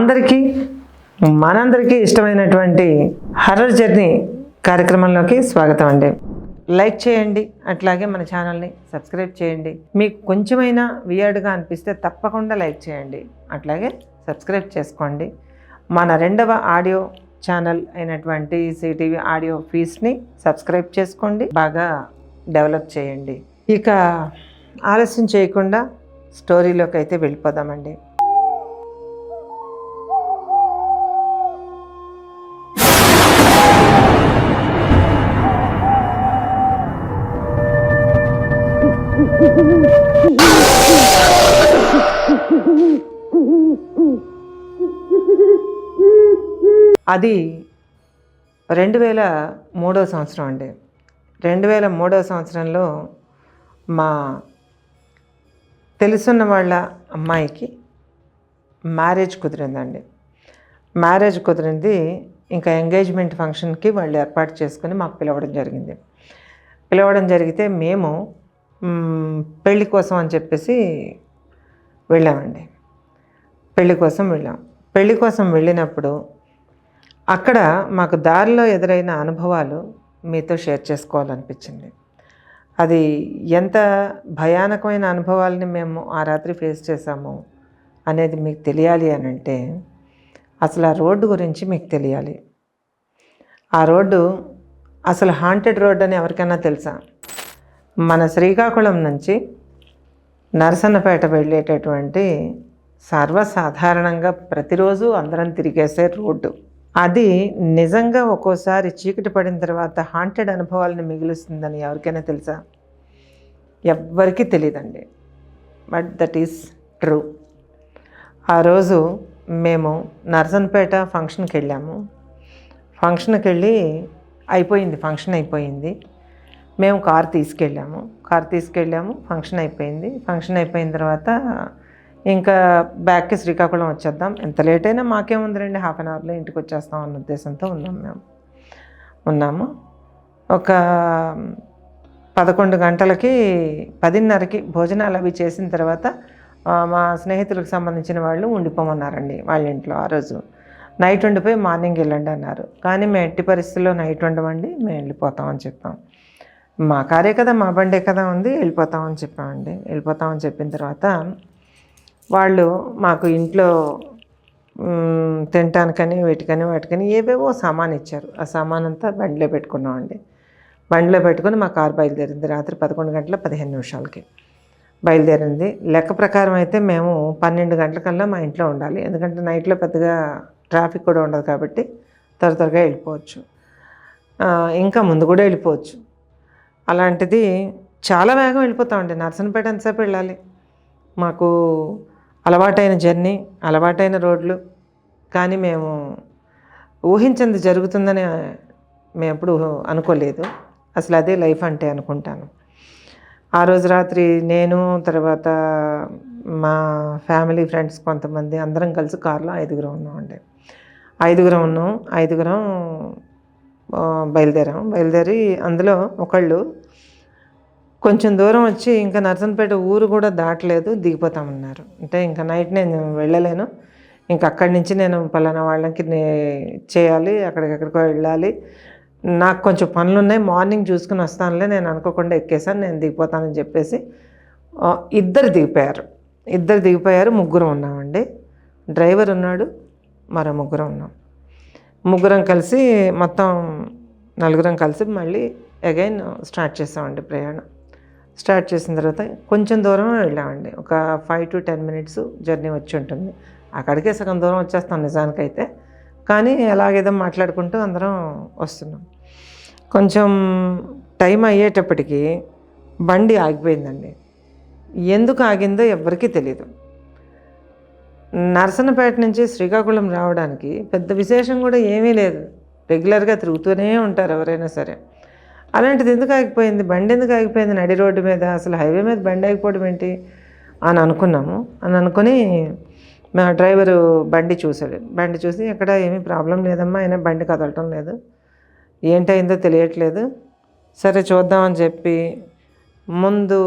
అందరికీ మనందరికీ ఇష్టమైనటువంటి హర్రర్ జర్నీ కార్యక్రమంలోకి స్వాగతం అండి. లైక్ చేయండి అట్లాగే మన ఛానల్ని సబ్స్క్రైబ్ చేయండి. మీకు కొంచెమైనా వియర్డ్గా అనిపిస్తే తప్పకుండా లైక్ చేయండి అట్లాగే సబ్స్క్రైబ్ చేసుకోండి. మన రెండవ ఆడియో ఛానల్ అయినటువంటి సిటీవీ ఆడియో ఫీస్ని సబ్స్క్రైబ్ చేసుకోండి బాగా డెవలప్ చేయండి. ఇక ఆలస్యం చేయకుండా స్టోరీలోకి అయితే వెళ్ళిపోదామండి. అది రెండు వేల మూడో సంవత్సరం అండి. రెండు వేల మూడో సంవత్సరంలో మా తెలుసున్న వాళ్ళ అమ్మాయికి మ్యారేజ్ కుదిరిందండి. మ్యారేజ్ కుదిరింది ఇంకా ఎంగేజ్మెంట్ ఫంక్షన్కి వాళ్ళు ఏర్పాటు చేసుకుని మాకు పిలవడం జరిగింది. పిలవడం జరిగితే మేము పెళ్ళి కోసం అని చెప్పేసి వెళ్ళామండి. పెళ్ళి కోసం వెళ్ళాం. పెళ్ళి కోసం వెళ్ళినప్పుడు అక్కడ మాకు దారిలో ఎదురైన అనుభవాలు మీతో షేర్ చేసుకోవాలనిపించింది. అది ఎంత భయానకమైన అనుభవాలని మేము ఆ రాత్రి ఫేస్ చేసాము అనేది మీకు తెలియాలి అని అంటే అసలు ఆ రోడ్డు గురించి మీకు తెలియాలి. ఆ రోడ్డు అసలు హాంటెడ్ రోడ్ అని ఎవరికైనా తెలుసా? మన శ్రీకాకుళం నుంచి నరసన్నపేట వెళ్ళేటటువంటి సర్వసాధారణంగా ప్రతిరోజు అందరం తిరిగేసే రోడ్డు. అది నిజంగా ఒక్కోసారి చీకటి పడిన తర్వాత హాంటెడ్ అనుభవాలను మిగులుస్తుందని ఎవరికైనా తెలుసా? ఎవ్వరికీ తెలియదండి బట్ దట్ ఈస్ ట్రూ ఆ రోజు మేము నర్సన్పేట ఫంక్షన్కి వెళ్ళాము. ఫంక్షన్కి వెళ్ళి అయిపోయింది ఫంక్షన్ అయిపోయింది. మేము కార్ తీసుకెళ్ళాము. కార్ తీసుకెళ్ళాము ఫంక్షన్ అయిపోయింది. ఫంక్షన్ అయిపోయిన తర్వాత ఇంకా బ్యాక్కి శ్రీకాకుళం వచ్చేద్దాం. ఎంత లేట్ అయినా మాకేముంది రండి హాఫ్ అన్ అవర్లో ఇంటికి వచ్చేస్తాం అన్న ఉద్దేశంతో ఉన్నాం మేము. ఉన్నాము. ఒక పదకొండు గంటలకి పదిన్నరకి భోజనాలు అవి చేసిన తర్వాత మా స్నేహితులకు సంబంధించిన వాళ్ళు ఉండిపోమన్నారండి వాళ్ళ ఇంట్లో ఆ రోజు. నైట్ ఉండిపోయి మార్నింగ్ వెళ్ళండి అన్నారు. కానీ మేము ఎట్టి పరిస్థితుల్లో నైట్ ఉండమండి మేము వెళ్ళిపోతామని చెప్పాం. మా కారే కదా మా బండే కదా ఉంది వెళ్ళిపోతామని చెప్పామండి. వెళ్ళిపోతామని చెప్పిన తర్వాత వాళ్ళు మాకు ఇంట్లో తినటానికని వీటికని వాటికని ఏవేవో సామాన్ ఇచ్చారు. ఆ సామాన్ అంతా బండిలో పెట్టుకున్నామండి. బండిలో పెట్టుకుని మా కారు బయలుదేరింది. రాత్రి పదకొండు గంటల పదిహేను నిమిషాలకి బయలుదేరింది. లెక్క ప్రకారం అయితే మేము పన్నెండు గంటలకల్లా మా ఇంట్లో ఉండాలి. ఎందుకంటే నైట్లో పెద్దగా ట్రాఫిక్ కూడా ఉండదు కాబట్టి త్వర త్వరగా వెళ్ళిపోవచ్చు. ఇంకా ముందు కూడా వెళ్ళిపోవచ్చు. అలాంటిది చాలా వేగం వెళ్ళిపోతామండి. నర్సనపేట ఎంతసేపు వెళ్ళాలి? మాకు అలవాటైన జర్నీ అలవాటైన రోడ్లు. కానీ మేము ఊహించింది జరుగుతుందని మేము ఎప్పుడు అనుకోలేదు. అసలు అదే లైఫ్ అంటే అనుకుంటాను. ఆ రోజు రాత్రి నేను తర్వాత మా ఫ్యామిలీ ఫ్రెండ్స్ కొంతమంది అందరం కలిసి కారులో ఐదుగురం ఉన్నామండి. ఐదుగురం ఉన్నాం. ఐదుగురం బయలుదేరాం. బయలుదేరి అందులో ఒకళ్ళు కొంచెం దూరం వచ్చి ఇంకా నర్సన్పేట ఊరు కూడా దాటలేదు దిగిపోతామన్నారు. అంటే ఇంకా నైట్ నేను వెళ్ళలేను. ఇంకా అక్కడి నుంచి నేను పలానా వాళ్ళకి చేయాలి అక్కడికెక్కడికో వెళ్ళాలి. నాకు కొంచెం పనులు ఉన్నాయి మార్నింగ్ చూసుకుని వస్తానులే నేను అనుకోకుండా ఎక్కేసాను నేను దిగిపోతానని చెప్పేసి ఇద్దరు దిగిపోయారు. ఇద్దరు దిగిపోయారు ముగ్గురు ఉన్నామండి. డ్రైవర్ ఉన్నాడు మరో ముగ్గురం ఉన్నాం. ముగ్గురం కలిసి మొత్తం నలుగురం కలిసి మళ్ళీ అగైన్ స్టార్ట్ చేసామండి ప్రయాణం. స్టార్ట్ చేసిన తర్వాత కొంచెం దూరం వెళ్ళామండి. ఒక five to ten minutes journey వచ్చి ఉంటుంది. అక్కడికే సగం దూరం వచ్చేస్తాం నిజానికైతే. కానీ ఎలాగేదో మాట్లాడుకుంటూ అందరం వస్తున్నాం. కొంచెం టైం అయ్యేటప్పటికి బండి ఆగిపోయిందండి. ఎందుకు ఆగిందో ఎవ్వరికీ తెలియదు నరసనపేట నుంచి శ్రీకాకుళం రావడానికి పెద్ద విశేషం కూడా ఏమీ లేదు. రెగ్యులర్గా తిరుగుతూనే ఉంటారు ఎవరైనా సరే. అలాంటిది ఎందుకు ఆగిపోయింది? బండి ఎందుకు ఆగిపోయింది? నడి రోడ్డు మీద అసలు హైవే మీద బండి ఆగిపోవడం ఏంటి? అని అనుకున్నాము. అని అనుకుని మా డ్రైవరు బండి చూశాడు. బండి చూసి ఎక్కడ ఏమీ ప్రాబ్లం లేదమ్మా అయినా బండి కదలటం లేదు. ఏంటైందో తెలియట్లేదు. సరే చూద్దామని చెప్పి ముందు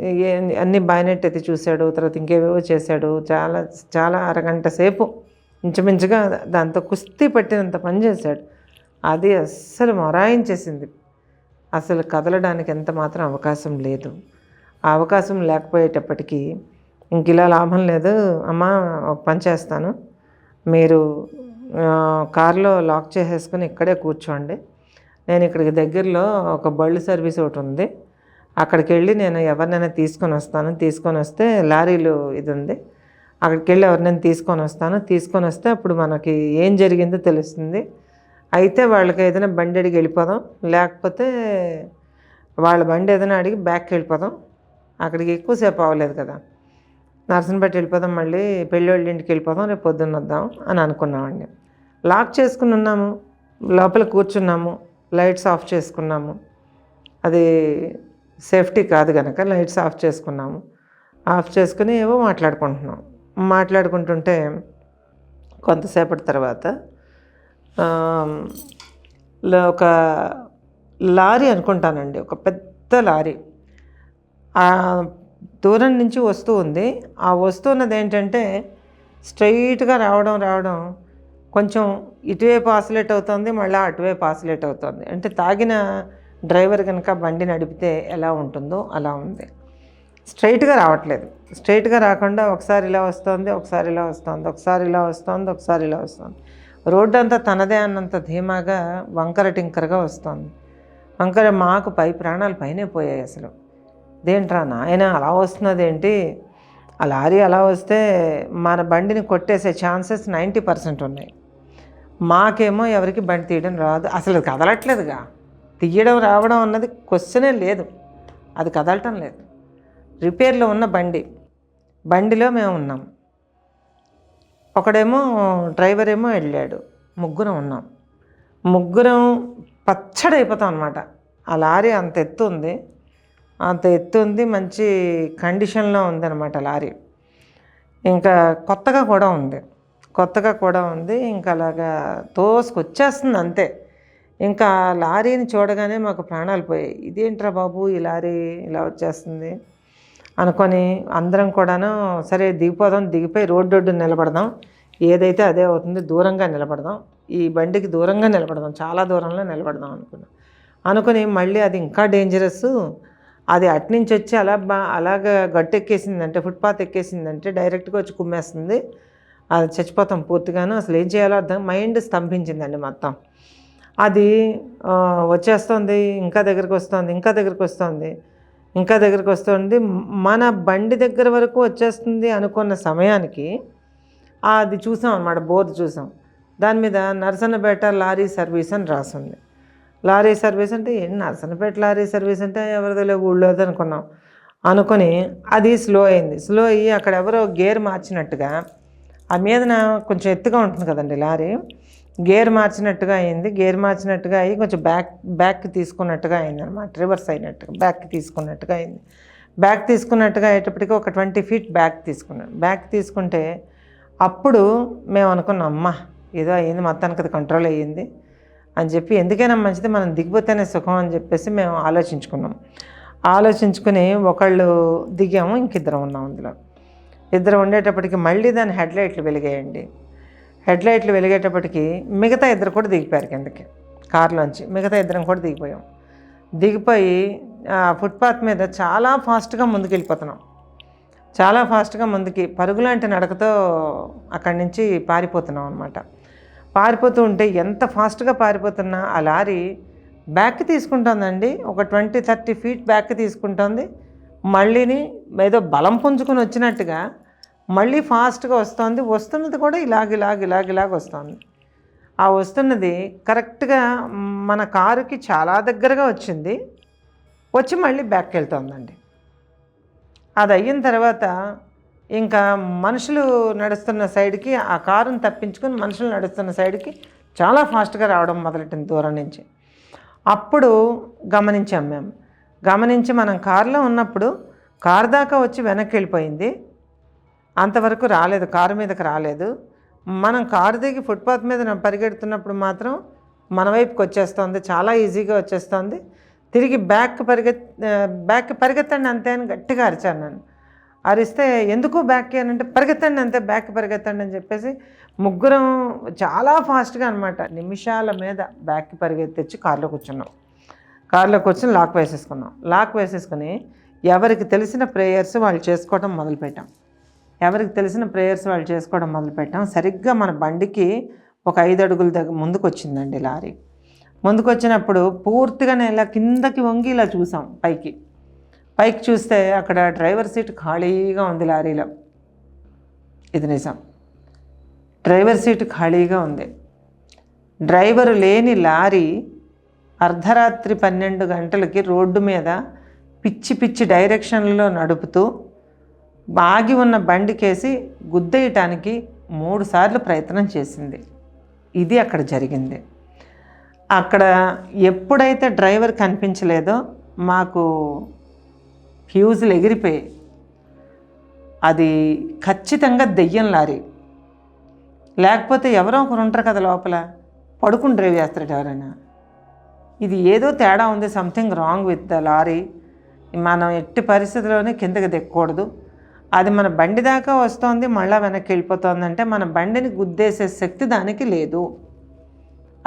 ఏ- అన్ని బాయినెట్ ఎత్తి చూశాడు. తర్వాత ఇంకేవేవో చేశాడు. చాలా చాలా అరగంట సేపు ఇంచుమించుగా దాంతో కుస్తీ పట్టినంత పని చేశాడు. అది అస్సలు మొరాయించేసింది. అసలు కదలడానికి ఎంత మాత్రం అవకాశం లేదు. ఆ అవకాశం లేకపోయేటప్పటికీ ఇంక ఇలా లాభం లేదు. అమ్మా ఒక పని చేస్తాను. మీరు కారులో లాక్ చేసేసుకుని ఇక్కడే కూర్చోండి. నేను ఇక్కడికి దగ్గరలో ఒక బళ్ళు సర్వీస్ ఒకటి ఉంది. అక్కడికి వెళ్ళి నేను ఎవరినైనా తీసుకొని వస్తాను. తీసుకొని వస్తే లారీలు ఇది ఉంది. అక్కడికి వెళ్ళి ఎవరినైనా తీసుకొని వస్తాను. తీసుకొని వస్తే అప్పుడు మనకి ఏం జరిగిందో తెలుస్తుంది. అయితే వాళ్ళకి ఏదైనా బండి అడిగి వెళ్ళిపోదాం. లేకపోతే వాళ్ళ బండి ఏదైనా అడిగి బ్యాక్కి వెళ్ళిపోదాం. అక్కడికి ఎక్కువసేపు అవ్వలేదు కదా. నర్సంపేట వెళ్ళిపోదాం మళ్ళీ పెళ్ళి వాళ్ళ ఇంటికి వెళ్ళిపోదాం రేపు పొద్దున్న వద్దాం అని అనుకున్నామండి. లాక్ చేసుకుని ఉన్నాము. లోపల కూర్చున్నాము. లైట్స్ ఆఫ్ చేసుకున్నాము. అది సేఫ్టీ కాదు కనుక లైట్స్ ఆఫ్ చేసుకున్నాము. ఆఫ్ చేసుకుని ఏవో మాట్లాడుకుంటున్నాం. మాట్లాడుకుంటుంటే కొంతసేపటి తర్వాత ఒక లారీ అనుకుంటానండి. ఒక పెద్ద లారీ. ఆ దూరం నుంచి వస్తూ ఉంది. ఆ వస్తున్నది ఏంటంటే స్ట్రైట్గా రావడం రావడం కొంచెం ఇటువైపు ఆసిలేట్ అవుతుంది మళ్ళీ అటువైపు ఆసిలేట్ అవుతుంది. అంటే తాగిన డ్రైవర్ కనుక బండి నడిపితే ఎలా ఉంటుందో అలా ఉంది. స్ట్రైట్గా రావట్లేదు. స్ట్రైట్గా రాకుండా ఒకసారి ఇలా వస్తుంది ఒకసారి ఇలా వస్తుంది ఒకసారి ఇలా వస్తుంది ఒకసారి ఇలా వస్తుంది. రోడ్డు అంతా తనదే అన్నంత ధీమాగా వంకర టింకరగా వస్తుంది. వంకర మాకు పై ప్రాణాలు పైనే పోయాయి అసలు. దేంట్రా నాయన అలా వస్తున్నది ఏంటి ఆ లారీ అలా వస్తే మన బండిని కొట్టేసే ఛాన్సెస్ నైంటీ పర్సెంట్ ఉన్నాయి. మాకేమో ఎవరికి బండి తీయడం రాదు. అసలు అది కదలట్లేదుగా. తీయడం రావడం అన్నది క్వశ్చనే లేదు. అది కదలటం లేదు. రిపేర్లో ఉన్న బండి. బండిలో మేము ఉన్నాం. ఒకడేమో డ్రైవర్ ఏమో వెళ్ళాడు. ముగ్గురం ఉన్నాం. ముగ్గురం పచ్చడి అయిపోతాం అనమాట ఆ లారీ అంత ఎత్తు ఉంది. అంత ఎత్తు ఉంది మంచి కండిషన్లో ఉందన్నమాట లారీ. ఇంకా కొత్తగా కూడా ఉంది. కొత్తగా కూడా ఉంది. ఇంకా అలాగా తోసుకొచ్చేస్తుంది అంతే. ఇంకా ఆ లారీని చూడగానే మాకు ప్రాణాలు పోయాయి. ఇదేంట్రా బాబు ఈ లారీ ఇలా వచ్చేస్తుంది? అనుకొని అందరం కూడాను సరే దిగిపోదాం దిగిపోయి రోడ్డు నిలబడదాం. ఏదైతే అదే అవుతుంది దూరంగా నిలబడదాం. ఈ బండికి దూరంగా నిలబడదాం. చాలా దూరంలో నిలబడదాం అనుకున్నాం. అనుకుని మళ్ళీ అది ఇంకా డేంజరస్ అది అట్నుంచి వచ్చి అలా బా అలాగ గట్టు ఎక్కేసిందంటే ఫుట్పాత్ ఎక్కేసిందంటే డైరెక్ట్గా వచ్చి కుమ్మేస్తుంది. అది చచ్చిపోతాం పూర్తిగాను. అసలు ఏం చేయాలో అర్థం మైండ్ స్తంభించిందండి మొత్తం. అది వచ్చేస్తుంది ఇంకా దగ్గరికి వస్తుంది ఇంకా దగ్గరికి వస్తుంది. ఇంకా దగ్గరికి వస్తుంది మన బండి దగ్గర వరకు వచ్చేస్తుంది అనుకున్న సమయానికి అది చూసాం అన్నమాట బోర్డు చూసాం. దాని మీద నరసన్నపేట లారీ సర్వీస్ అని రాసింది. లారీ సర్వీస్ అంటే ఏంటి? నరసన్నపేట లారీ సర్వీస్ అంటే ఎవరిదో లేవు ఊళ్ళోది అనుకున్నాం. అనుకొని అది స్లో అయింది. స్లో అయ్యి అక్కడ ఎవరో గేర్ మార్చినట్టుగా ఆ మీదన కొంచెం ఎత్తుగా ఉంటుంది కదండి లారీ గేర్ మార్చినట్టుగా అయింది. గేర్ మార్చినట్టుగా అయ్యి కొంచెం బ్యాక్ బ్యాక్ తీసుకున్నట్టుగా అయింది అనమాట రివర్స్ అయినట్టుగా బ్యాక్ తీసుకున్నట్టుగా అయింది. బ్యాక్ తీసుకున్నట్టుగా అయ్యేటప్పటికి ఒక ట్వంటీ ఫీట్ బ్యాక్ తీసుకున్నాను బ్యాక్ తీసుకుంటే అప్పుడు మేము అనుకున్నాం అమ్మా ఏదో అయ్యింది మొత్తానికి అది కంట్రోల్ అయ్యింది అని చెప్పి ఎందుకైనా మంచిది మనం దిగిపోతేనే సుఖం అని చెప్పేసి మేము ఆలోచించుకున్నాం. ఆలోచించుకుని ఒకళ్ళు దిగాము ఇంకిద్దరం ఉన్నాం అందులో. ఇద్దరు ఉండేటప్పటికి మళ్ళీ దాని హెడ్లైట్లు వెలిగాయండి. హెడ్లైట్లు వెలిగేటప్పటికి మిగతా ఇద్దరు కూడా దిగిపోయారు కిందకి కారులోంచి. మిగతా ఇద్దరం కూడా దిగిపోయాం. దిగిపోయి ఫుట్పాత్ మీద చాలా ఫాస్ట్గా ముందుకు వెళ్ళిపోతున్నాం చాలా ఫాస్ట్గా ముందుకి పరుగులాంటి నడకతో అక్కడి నుంచి పారిపోతున్నాం అనమాట పారిపోతూ ఉంటే ఎంత ఫాస్ట్గా పారిపోతున్నా ఆ లారీ బ్యాక్ తీసుకుంటుందండి. ఒక ట్వంటీ థర్టీ ఫీట్ బ్యాక్ తీసుకుంటుంది. మళ్ళీని ఏదో బలం పుంజుకొని వచ్చినట్టుగా మళ్ళీ ఫాస్ట్గా వస్తుంది. వస్తున్నది కూడా ఇలాగ ఇలాగ ఇలాగ ఇలాగ వస్తుంది. ఆ వస్తున్నది కరెక్ట్గా మన కారుకి చాలా దగ్గరగా వచ్చింది. వచ్చి మళ్ళీ బ్యాక్ వెళ్తుందండి అది అయిన తర్వాత ఇంకా మనుషులు నడుస్తున్న సైడ్కి ఆ కారుని తప్పించుకొని మనుషులు నడుస్తున్న సైడ్కి చాలా ఫాస్ట్గా రావడం మొదలెట్టింది దూరం నుంచి. అప్పుడు గమనించాం మేము. గమనించి మనం కారులో ఉన్నప్పుడు కారు దాకా వచ్చి వెనక్కి వెళ్ళిపోయింది. అంతవరకు రాలేదు కారు మీదకి రాలేదు. మనం కారు దిగి ఫుట్పాత్ మీద పరిగెడుతున్నప్పుడు మాత్రం మన వైపుకి వచ్చేస్తుంది చాలా ఈజీగా వచ్చేస్తుంది. తిరిగి బ్యాక్ పరిగెత్ బ్యాక్ పరిగెత్తండి అంతే అని గట్టిగా అరిచాను నేను అరిస్తే ఎందుకు బ్యాక్ అని అంటే పరిగెత్తండి అంతే బ్యాక్ పరిగెత్తండి అని చెప్పేసి ముగ్గురం చాలా ఫాస్ట్గా అనమాట నిమిషాల మీద బ్యాక్ పరిగెత్తిచ్చి కారులో కూర్చున్నాం. కార్లో కూర్చొని లాక్ వేసేసుకున్నాం. లాక్ వేసేసుకుని ఎవరికి తెలిసిన ప్రేయర్స్ వాళ్ళు చేసుకోవడం మొదలుపెట్టాం. ఎవరికి తెలిసిన ప్రేయర్స్ వాళ్ళు చేసుకోవడం మొదలుపెట్టాం. సరిగ్గా మన బండికి ఒక ఐదు అడుగుల దగ్గర ముందుకు వచ్చిందండి లారీ. ముందుకు వచ్చినప్పుడు పూర్తిగా నేను ఇలా కిందకి వంగి ఇలా చూసాం పైకి. పైకి చూస్తే అక్కడ డ్రైవర్ సీట్ ఖాళీగా ఉంది లారీలో. ఇది నిజం. డ్రైవర్ సీట్ ఖాళీగా ఉంది. డ్రైవరు లేని లారీ అర్ధరాత్రి పన్నెండు గంటలకి రోడ్డు మీద పిచ్చి పిచ్చి డైరెక్షన్లో నడుపుతూ బాగి ఉన్న బండికేసి గుద్దేయటానికి మూడుసార్లు ప్రయత్నం చేసింది. ఇది అక్కడ జరిగింది. అక్కడ ఎప్పుడైతే డ్రైవర్ కనిపించలేదో మాకు ఫ్యూజులు ఎగిరిపోయాయి. అది ఖచ్చితంగా దెయ్యం లారీ. లేకపోతే ఎవరో ఒకరు ఉంటారు కదా లోపల పడుకుని డ్రైవ్ చేస్తారు ఎవరైనా. ఇది ఏదో తేడా ఉంది something wrong with the lorry. మనం ఎట్టి పరిస్థితిలోనే కిందకి దిక్కకూడదు. అది మన బండి దాకా వస్తోంది మళ్ళీ వెనక్కి వెళ్ళిపోతుందంటే మన బండిని గుద్దేసే శక్తి దానికి లేదు.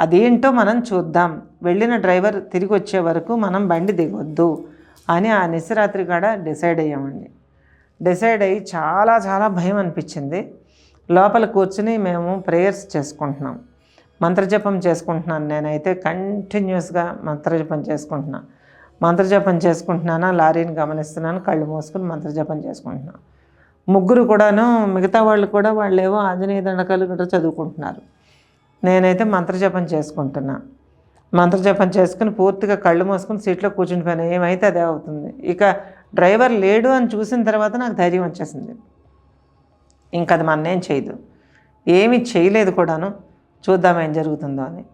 అదేంటో మనం చూద్దాం. వెళ్ళిన డ్రైవర్ తిరిగి వచ్చే వరకు మనం బండి దిగొద్దు అని ఆ నిశరాత్రి కాడ డిసైడ్ అయ్యామండి. డిసైడ్ అయ్యి చాలా చాలా భయం అనిపించింది. లోపల కూర్చుని మేము ప్రేయర్స్ చేసుకుంటున్నాం. మంత్రజపం చేసుకుంటున్నాను నేనైతే కంటిన్యూస్గా మంత్రజపం చేసుకుంటున్నాను మంత్రజపం చేసుకుంటున్నాను? లారీని గమనిస్తున్నాను? కళ్ళు మూసుకుని మంత్రజపం చేసుకుంటున్నాను ముగ్గురు కూడాను మిగతా వాళ్ళు కూడా వాళ్ళు ఏవో ఆంజనేయ దండకాలు కూడా చదువుకుంటున్నారు. నేనైతే మంత్రజపం చేసుకుంటున్నా. మంత్రజపం చేసుకుని పూర్తిగా కళ్ళు మూసుకుని సీట్లో కూర్చుని పోయినా ఏమైతే అదే అవుతుంది. ఇక డ్రైవర్ లేడు అని చూసిన తర్వాత నాకు ధైర్యం వచ్చేసింది. ఇంకా అది మన్నేం చేయదు. ఏమీ చేయలేదు కూడాను. చూద్దాం ఏం జరుగుతుందో అని.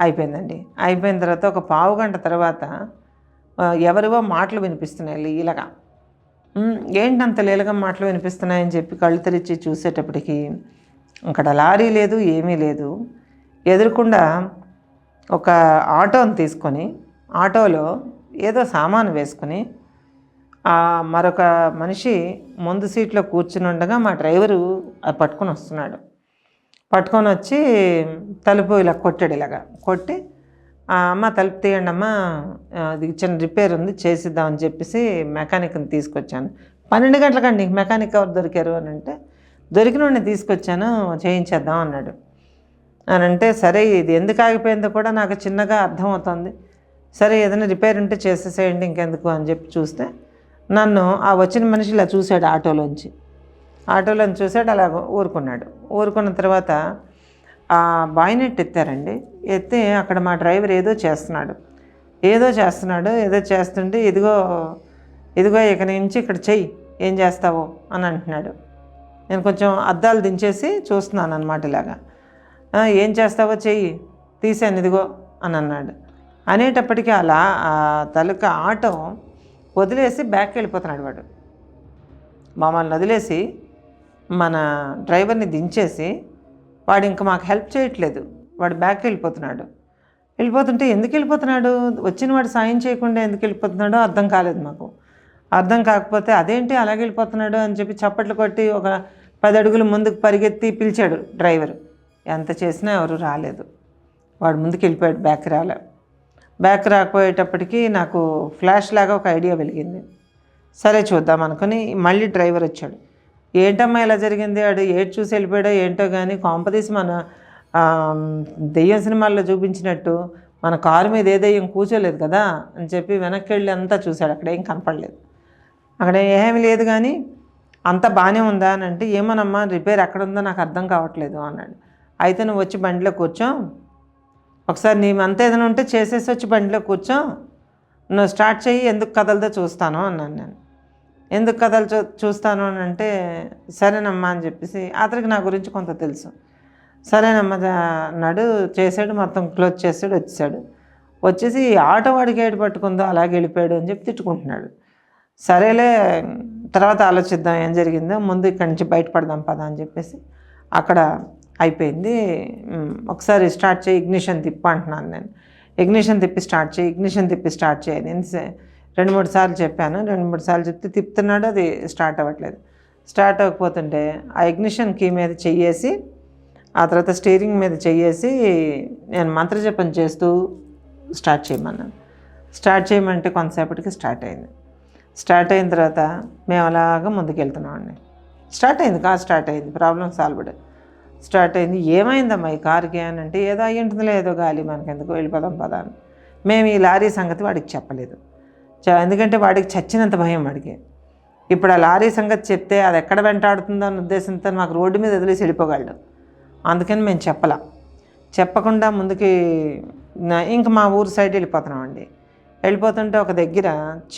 అయిపోయిందండి. అయిపోయిన తర్వాత ఒక పావు గంట తర్వాత ఎవరివో మాటలు వినిపిస్తున్నాయి లీలగా. ఏంటంత లీలగా మాటలు వినిపిస్తున్నాయని చెప్పి కళ్ళు తెరిచి చూసేటప్పటికి అక్కడ లారీ లేదు ఏమీ లేదు. ఎదురుకుండా ఒక ఆటోని తీసుకొని ఆటోలో ఏదో సామాను వేసుకొని మరొక మనిషి ముందు సీట్లో కూర్చుని ఉండగా మా డ్రైవరు అది పట్టుకొని వస్తున్నాడు. పట్టుకొని వచ్చి తలుపు ఇలా కొట్టాడు ఇలాగా. కొట్టి అమ్మ తలుపు తీయండి అమ్మ అది చిన్న రిపేర్ ఉంది చేసిద్దామని చెప్పేసి మెకానిక్ని తీసుకొచ్చాను. పన్నెండు గంటలకండి మెకానిక్ ఎవరు దొరికారు అని అంటే దొరికిన తీసుకొచ్చాను చేయించేద్దాం అన్నాడు. అని అంటే సరే ఇది ఎందుకు ఆగిపోయిందో కూడా నాకు చిన్నగా అర్థమవుతుంది. సరే ఏదైనా రిపేర్ ఉంటే చేసేసేయండి ఇంకెందుకు అని చెప్పి చూస్తే నన్ను ఆ వచ్చిన మనిషి ఇలా చూశాడు ఆటోలోంచి. ఆటోలోంచి చూశాడు అలా ఊరుకున్నాడు. ఊరుకున్న తర్వాత ఆ బాయినెట్ ఎత్తారండి. ఎత్తి అక్కడ మా డ్రైవర్ ఏదో చేస్తున్నాడు. ఏదో చేస్తున్నాడు ఏదో చేస్తుంటే ఇదిగో ఇదిగో ఇక నుంచి ఇక్కడ చెయ్యి ఏం చేస్తావో అని అంటున్నాడు. నేను కొంచెం అద్దాలు దించేసి చూస్తున్నాను అనమాట ఇలాగా ఏం చేస్తావో చెయ్యి తీసాను ఇదిగో అని అన్నాడు. అనేటప్పటికీ అలా ఆ తలుక ఆటో వదిలేసి బ్యాక్ వెళ్ళిపోతున్నాడు వాడు. మమ్మల్ని వదిలేసి మన డ్రైవర్ని దించేసి వాడు ఇంకా మాకు హెల్ప్ చేయట్లేదు. వాడు బ్యాక్ వెళ్ళిపోతున్నాడు. వెళ్ళిపోతుంటే ఎందుకు వెళ్ళిపోతున్నాడు? వచ్చిన వాడు సాయం చేయకుండా ఎందుకు వెళ్ళిపోతున్నాడో అర్థం కాలేదు మాకు. అర్థం కాకపోతే అదేంటి అలాగే వెళ్ళిపోతున్నాడు అని చెప్పి చప్పట్లు కొట్టి ఒక పది అడుగులు ముందుకు పరిగెత్తి పిలిచాడు డ్రైవర్. ఎంత చేసినా ఎవరు రాలేదు. వాడు ముందుకు వెళ్ళిపోయాడు బ్యాక్ రాలే. బ్యాక్ రాకపోయేటప్పటికి నాకు ఫ్లాష్ లాగా ఒక ఐడియా వెలిగింది. సరే చూద్దాం అనుకుని మళ్ళీ డ్రైవర్ వచ్చాడు. ఏంటమ్మా ఇలా జరిగింది? ఆడు ఏడు చూసి వెళ్ళిపోయాడో ఏంటో కానీ కాంపదీసి మన దెయ్యం సినిమాల్లో చూపించినట్టు మన కారు మీద ఏ దెయ్యం కూర్చోలేదు కదా అని చెప్పి వెనక్కి వెళ్ళి అంతా చూశాడు. అక్కడ ఏం కనపడలేదు. అక్కడ ఏమీ లేదు కానీ అంత బాగానే ఉందా అని అంటే ఏమోనమ్మా రిపేర్ ఎక్కడ ఉందో నాకు అర్థం కావట్లేదు అన్నాడు. అయితే నువ్వు వచ్చి బండిలో కూర్చో. ఒకసారి నీ అంత ఏదైనా ఉంటే చేసేసి వచ్చి బండిలో కూర్చో. నువ్వు స్టార్ట్ చెయ్యి ఎందుకు కదలదో చూస్తాను అన్నాను నేను. ఎందుకు కథలు చూ చూస్తాను అని అంటే సరేనమ్మా అని చెప్పేసి అతనికి నా గురించి కొంత తెలుసు. సరేనమ్మా అన్నాడు. చేసాడు మొత్తం క్లోజ్ చేసాడు వచ్చేసాడు. వచ్చేసి ఆటో వాడికి ఏడు పట్టుకుందో అలాగే వెళ్ళిపోయాడు అని చెప్పి తిట్టుకుంటున్నాడు. సరేలే తర్వాత ఆలోచిద్దాం ఏం జరిగిందో ముందు ఇక్కడి నుంచి బయటపడదాం పదా అని చెప్పేసి అక్కడ అయిపోయింది. ఒకసారి స్టార్ట్ చేయి ఇగ్నిషన్ తిప్పు అంటున్నాను నేను. ఇగ్నిషన్ తిప్పి స్టార్ట్ చేయి ఇగ్నిషన్ తిప్పి స్టార్ట్ చేయి సే- రెండు మూడు సార్లు చెప్పాను రెండు మూడు సార్లు చెప్తే తిప్పుతున్నాడు అది స్టార్ట్ అవ్వట్లేదు. స్టార్ట్ అవ్వకపోతుంటే ఆ ఇగ్నిషన్ కీ మీద చెయ్యేసి ఆ తర్వాత స్టీరింగ్ మీద చెయ్యేసి నేను మంత్రజపం చేస్తూ స్టార్ట్ చేయమన్నాను. స్టార్ట్ చేయమంటే కొంతసేపటికి స్టార్ట్ అయింది. స్టార్ట్ అయిన తర్వాత మేము అలాగా ముందుకెళ్తున్నామండి. స్టార్ట్ అయింది కార్ స్టార్ట్ అయింది. Problem solved. స్టార్ట్ అయింది. ఏమైందమ్మా ఈ కార్కి అని అంటే ఏదో అయ్యి ఉంటుందిలే ఏదో గాలి మనకెందుకు వెళ్ళిపోదాం పదా అని. మేము ఈ లారీ సంగతి వాడికి చెప్పలేదు. ఎందుకంటే వాడికి చచ్చినంత భయం వాడికి. ఇప్పుడు ఆ లారీ సంగతి చెప్తే అది ఎక్కడ వెంటాడుతుందో అన్న ఉద్దేశంతో మాకు రోడ్డు మీద వదిలేసి వెళ్ళిపోగలడు. అందుకని మేము చెప్పలా. చెప్పకుండా ముందుకి ఇంక మా ఊరు సైడ్ వెళ్ళిపోతున్నామండి వెళ్ళిపోతుంటే ఒక దగ్గర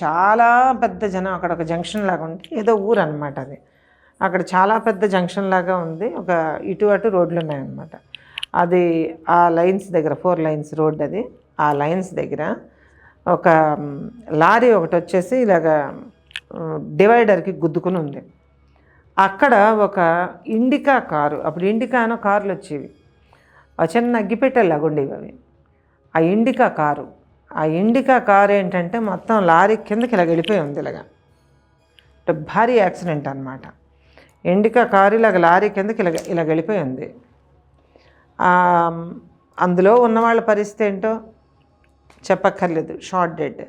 చాలా పెద్ద జనం అక్కడ ఒక జంక్షన్ లాగా ఉంది. ఏదో ఊరు అనమాట అది. అక్కడ చాలా పెద్ద జంక్షన్ లాగా ఉంది. ఒక ఇటు అటు రోడ్లు ఉన్నాయన్నమాట. అది ఆ లైన్స్ దగ్గర ఫోర్ లైన్స్ రోడ్ అది. ఆ లైన్స్ దగ్గర ఒక లారీ ఒకటి వచ్చేసి ఇలాగ డివైడర్కి గుద్దుకుని ఉంది. అక్కడ ఒక ఇండికా కారు అప్పుడు ఇండికా అనో కార్లు వచ్చేవి. ఆ చిన్న అగ్గిపెట్టెలాగా ఉండేవి అవి. ఆ ఇండికా కారు ఆ ఇండికా కారు ఏంటంటే మొత్తం లారీ కిందకి ఇలా వెళ్ళిపోయి ఉంది ఇలాగా. భారీ యాక్సిడెంట్ అనమాట ఇండికా కారు ఇలాగ లారీ కిందకి ఇలా ఇలా వెళ్ళిపోయి ఉంది. అందులో ఉన్న వాళ్ళ పరిస్థితి ఏంటో? చెప్పక్కర్లేదు షార్ట్ డెడ్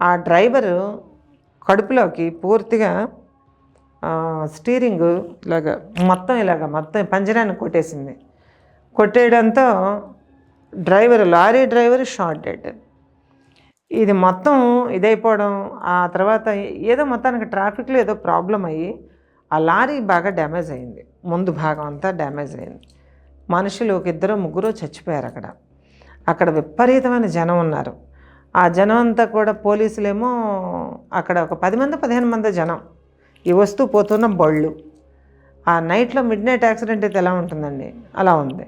ఆ డ్రైవరు కడుపులోకి పూర్తిగా స్టీరింగ్ ఇలాగ మొత్తం ఇలాగ మొత్తం పంజరాన్ని కొట్టేసింది. కొట్టేయడంతో driver lorry driver short dead ఇది మొత్తం ఇదైపోవడం ఆ తర్వాత ఏదో మొత్తానికి ట్రాఫిక్లో ఏదో ప్రాబ్లం అయ్యి ఆ లారీ బాగా డ్యామేజ్ అయింది. ముందు భాగం అంతా డ్యామేజ్ అయింది. మనుషులు ఒక ఇద్దరు ముగ్గురు చచ్చిపోయారు అక్కడ. అక్కడ విపరీతమైన జనం ఉన్నారు. ఆ జనం అంతా కూడా పోలీసులేమో అక్కడ ఒక పది మంది పదిహేను మంది జనం ఈ వస్తూ పోతున్న బళ్ళు. ఆ నైట్లో మిడ్ నైట్ యాక్సిడెంట్ అయితే ఎలా ఉంటుందండి? అలా ఉంది.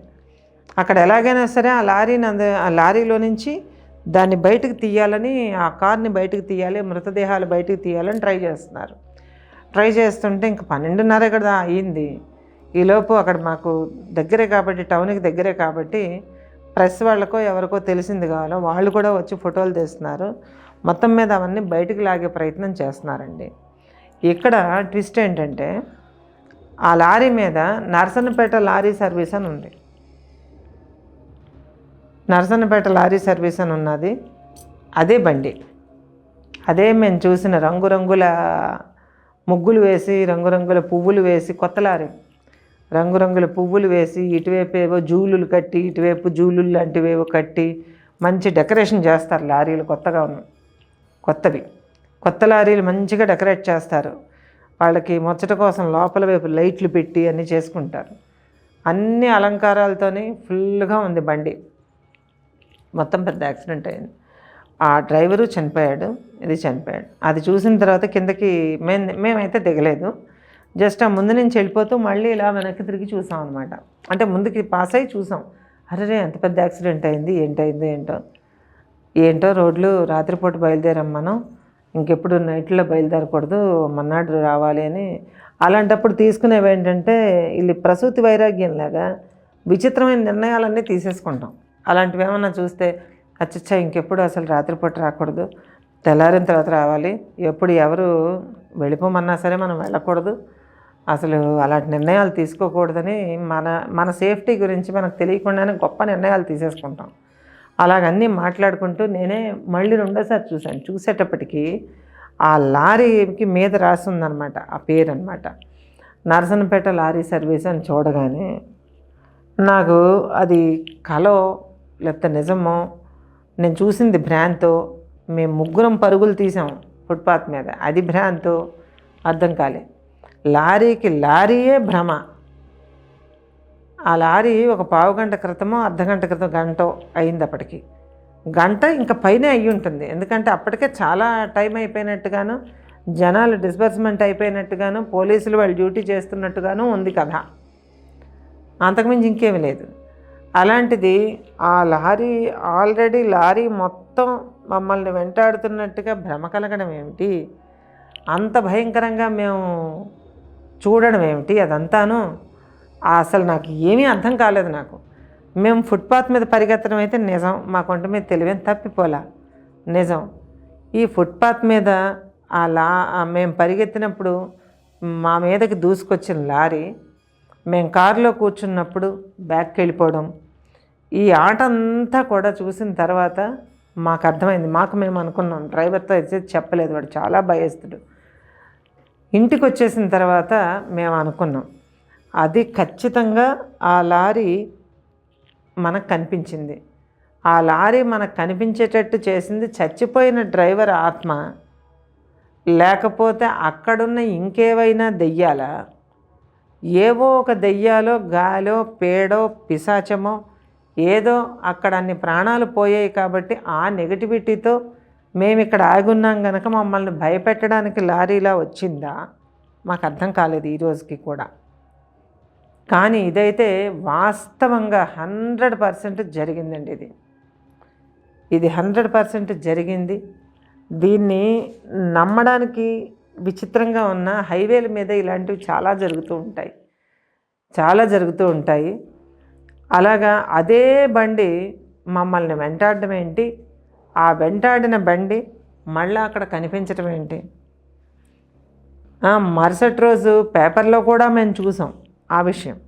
అక్కడ ఎలాగైనా సరే ఆ లారీని అంద ఆ లారీలో నుంచి దాన్ని బయటకు తీయాలని ఆ కార్ని బయటకు తీయాలి మృతదేహాలు బయటకు తీయాలని ట్రై చేస్తున్నారు. ట్రై చేస్తుంటే ఇంక పన్నెండున్నర ఇక్కడ అయ్యింది ఈలోపు అక్కడ మాకు దగ్గరే కాబట్టి టౌన్కి దగ్గరే కాబట్టి ప్రెస్ వాళ్ళకో ఎవరికో తెలిసింది కావాలో వాళ్ళు కూడా వచ్చి ఫోటోలు తీస్తున్నారు. మొత్తం మీద అవన్నీ బయటకు లాగే ప్రయత్నం చేస్తున్నారండి. ఇక్కడ ట్విస్ట్ ఏంటంటే ఆ లారీ మీద నర్సన్నపేట లారీ సర్వీస్ అని ఉంది. నర్సన్నపేట లారీ సర్వీస్ అని ఉన్నది. అదే బండి. అదే మేము చూసిన రంగురంగుల ముగ్గులు వేసి రంగురంగుల పువ్వులు వేసి కొత్త లారీ. రంగురంగుల పువ్వులు వేసి ఇటువైపు ఏవో జూలులు కట్టి ఇటువైపు జూలులు లాంటివి ఏవో కట్టి మంచి డెకరేషన్ చేస్తారు లారీలు కొత్తగా ఉన్నాయి కొత్తవి. కొత్త లారీలు మంచిగా డెకరేట్ చేస్తారు. వాళ్ళకి ముచ్చట కోసం లోపల వైపు లైట్లు పెట్టి అన్నీ చేసుకుంటారు. అన్ని అలంకారాలతోనే ఫుల్గా ఉంది బండి. మొత్తం పెద్ద యాక్సిడెంట్ అయింది. ఆ డ్రైవరు చనిపోయాడు ఇది చనిపోయాడు. అది చూసిన తర్వాత కిందకి మేము మేమైతే దిగలేదు. జస్ట్ ఆ ముందు నుంచి వెళ్ళిపోతూ మళ్ళీ ఇలా వెనక్కి తిరిగి చూసాం అనమాట అంటే ముందుకి పాస్ అయ్యి చూసాం. అరే ఎంత పెద్ద యాక్సిడెంట్ అయింది ఏంటైంది ఏంటో. ఏంటో రోడ్లు రాత్రిపూట బయలుదేరాం మనం. ఇంకెప్పుడు నైట్లో బయలుదేరకూడదు మన్నాడు రావాలి అని. అలాంటప్పుడు తీసుకునేవి ఏంటంటే వీళ్ళు ప్రసూతి వైరాగ్యంలాగా విచిత్రమైన నిర్ణయాలన్నీ తీసేసుకుంటాం. అలాంటివి ఏమన్నా చూస్తే అచ్చచ్చా ఇంకెప్పుడు అసలు రాత్రిపూట రాకూడదు. తెల్లారిన తర్వాత రావాలి. ఎప్పుడు ఎవరు వెళ్ళిపోమన్నా సరే మనం వెళ్ళకూడదు. అసలు అలాంటి నిర్ణయాలు తీసుకోకూడదని మన మన సేఫ్టీ గురించి మనకు తెలియకుండానే గొప్ప నిర్ణయాలు తీసేసుకుంటాం. అలాగన్నీ మాట్లాడుకుంటూ నేనే మళ్ళీ రెండోసారి చూశాను. చూసేటప్పటికి ఆ లారీకి మీద రాసి ఉందన్నమాట ఆ పేరు అనమాట నరసనపేట లారీ సర్వీస్ అని చూడగానే నాకు అది కలో లేకపోతే నిజమో నేను చూసింది భ్రాంతో మేము ముగ్గురం పరుగులు తీసాం ఫుట్పాత్ మీద. అది భ్రాంతో అర్థం కాలే. లారీకి లారీయే భ్రమ. ఆ లారీ ఒక పావు గంట క్రితమో అర్ధగంట క్రితం గంట అయింది అప్పటికి గంట ఇంకా పైనే అయి ఉంటుంది. ఎందుకంటే అప్పటికే చాలా టైం అయిపోయినట్టుగాను జనాలు డిస్బర్స్మెంట్ అయిపోయినట్టుగాను పోలీసులు వాళ్ళు డ్యూటీ చేస్తున్నట్టుగాను ఉంది కథ. అంతకుమించి ఇంకేమి లేదు. అలాంటిది ఆ లారీ ఆల్రెడీ లారీ మొత్తం మమ్మల్ని వెంటాడుతున్నట్టుగా భ్రమ కలగడం ఏమిటి? అంత భయంకరంగా మేము చూడడం ఏమిటి అదంతాను? అసలు నాకు ఏమీ అర్థం కాలేదు నాకు. మేము ఫుట్పాత్ మీద పరిగెత్తడం అయితే నిజం. మా కొంట మీద తెలివేం తప్పిపోలా. నిజం. ఈ ఫుట్పాత్ మీద ఆ లా మేము పరిగెత్తినప్పుడు మా మీదకి దూసుకొచ్చిన లారీ మేము కారులో కూర్చున్నప్పుడు బ్యాక్కి వెళ్ళిపోవడం ఈ ఆట అంతా కూడా చూసిన తర్వాత మాకు అర్థమైంది మాకు మేము అనుకున్నాం. డ్రైవర్తో అయితే చెప్పలేదు. వాడు చాలా భయస్తుడు ఇంటికి వచ్చేసిన తర్వాత మేము అనుకున్నాం అది ఖచ్చితంగా ఆ లారీ మనకు కనిపించింది. ఆ లారీ మనకు కనిపించేటట్టు చేసింది చచ్చిపోయిన డ్రైవర్ ఆత్మ. లేకపోతే అక్కడున్న ఇంకేవైనా దెయ్యాలా? ఏవో ఒక దెయ్యాలో గాలో పేడో పిశాచమో ఏదో అక్కడ అన్ని ప్రాణాలు పోయాయి కాబట్టి ఆ నెగటివిటీతో మేము ఇక్కడ ఆగున్నాం గనక మమ్మల్ని భయపెట్టడానికి లారీలా వచ్చిందా? మాకు అర్థం కాలేదు ఈరోజుకి కూడా. కానీ ఇదైతే వాస్తవంగా హండ్రెడ్ పర్సెంట్ జరిగిందండి ఇది. ఇది హండ్రెడ్ పర్సెంట్ జరిగింది. దీన్ని నమ్మడానికి విచిత్రంగా ఉన్న హైవేల మీద ఇలాంటివి చాలా జరుగుతూ ఉంటాయి. చాలా జరుగుతూ ఉంటాయి. అలాగా అదే బండి మమ్మల్ని వెంటాడడం ఏంటి? ఆ వెంటాడిన బండి మళ్ళీ అక్కడ కనిపించటం ఏంటి? మరుసటి రోజు పేపర్లో కూడా మేము చూసాం ఆ విషయం.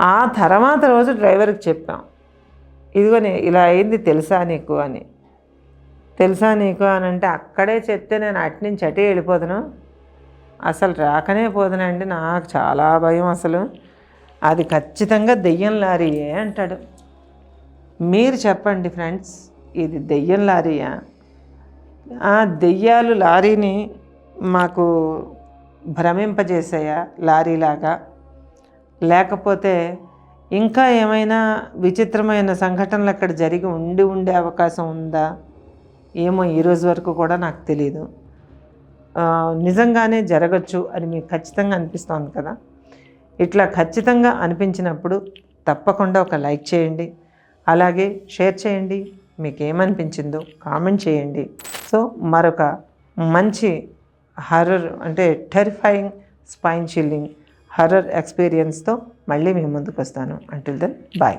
ఆ తర్వాత రోజు డ్రైవర్కి చెప్పాం. ఇదిగోని ఇలా అయింది తెలుసా నీకు అని. తెలుసా నీకు అని అంటే అక్కడే చెప్తే నేను అటు నుంచి అటే వెళ్ళిపోదును. అసలు రాకనే పోదునండి నాకు చాలా భయం అసలు. అది ఖచ్చితంగా దెయ్యం లారీయే అంటాడు. మీరు చెప్పండి ఫ్రెండ్స్ ఇది దెయ్యం లారీయా? ఆ దెయ్యాలు లారీని మాకు భ్రమింపజేసాయా లారీలాగా? లేకపోతే ఇంకా ఏమైనా విచిత్రమైన సంఘటనలు అక్కడ జరిగి ఉండి ఉండే అవకాశం ఉందా? ఏమో ఈరోజు వరకు కూడా నాకు తెలియదు నిజంగానే జరగచ్చు అని మీకు ఖచ్చితంగా అనిపిస్తోంది కదా? ఇట్లా ఖచ్చితంగా అనిపించినప్పుడు తప్పకుండా ఒక లైక్ చేయండి. అలాగే షేర్ చేయండి. మీకు ఏమనిపించిందో కామెంట్ చేయండి. సో మరొక మంచి హర్రర్ అంటే టెరిఫైయింగ్ స్పైన్ చిల్లింగ్ హర్రర్ ఎక్స్పీరియన్స్తో మళ్ళీ మీ ముందుకు వస్తాను అంటిల్ దెన్ బాయ్